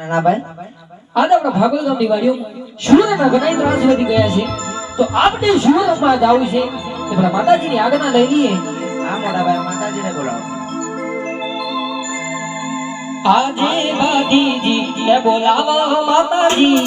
નાનાભાઈ? આજે આપણે ભાગવતમની વાડીઓ શુવરના ઘણા ત્રાસ વધી ગયા છે. તો આપણે સુરતમાં જવું છે તો પેલા માતાજીની આજ્ઞા લઈ લઈએ. હા મોટાભાઈ માતાજીને બોલાવો. આજે બાધીજી ને બોલાવો માતાજી.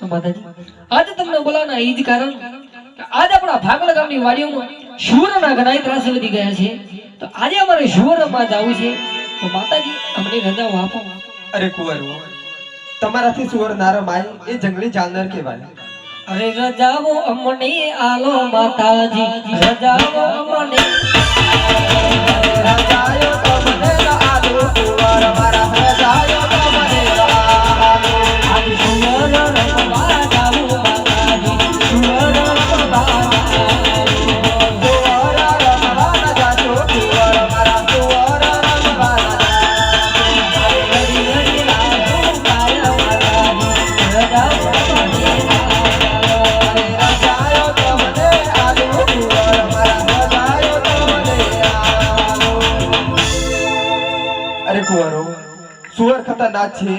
તો માતાજી આજે તમને બોલાવવાના એ જ કારણ કે આજે આપણા ભાગલા ગામની વાડીઓમાં શુવરના ઘણા ત્રાસ વધી ગયા છે. તો આજે અમારે શુવરમાં જવું છે. તો માતાજી અમને રજાઓ આપો. અરે કુંવરો તમારાથી સુવર નારો માય એ જંગલી જાનવર કહેવાય. અરે રજાઓ અમને આલો માતાજી રજાઓ અમને. આજ સુવર ખતરનાક છે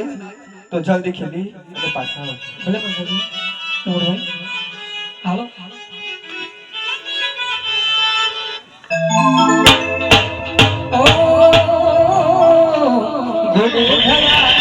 તો જલ્દી ખેલી અને પાછા આવો. ભલે હાલો Oh, good.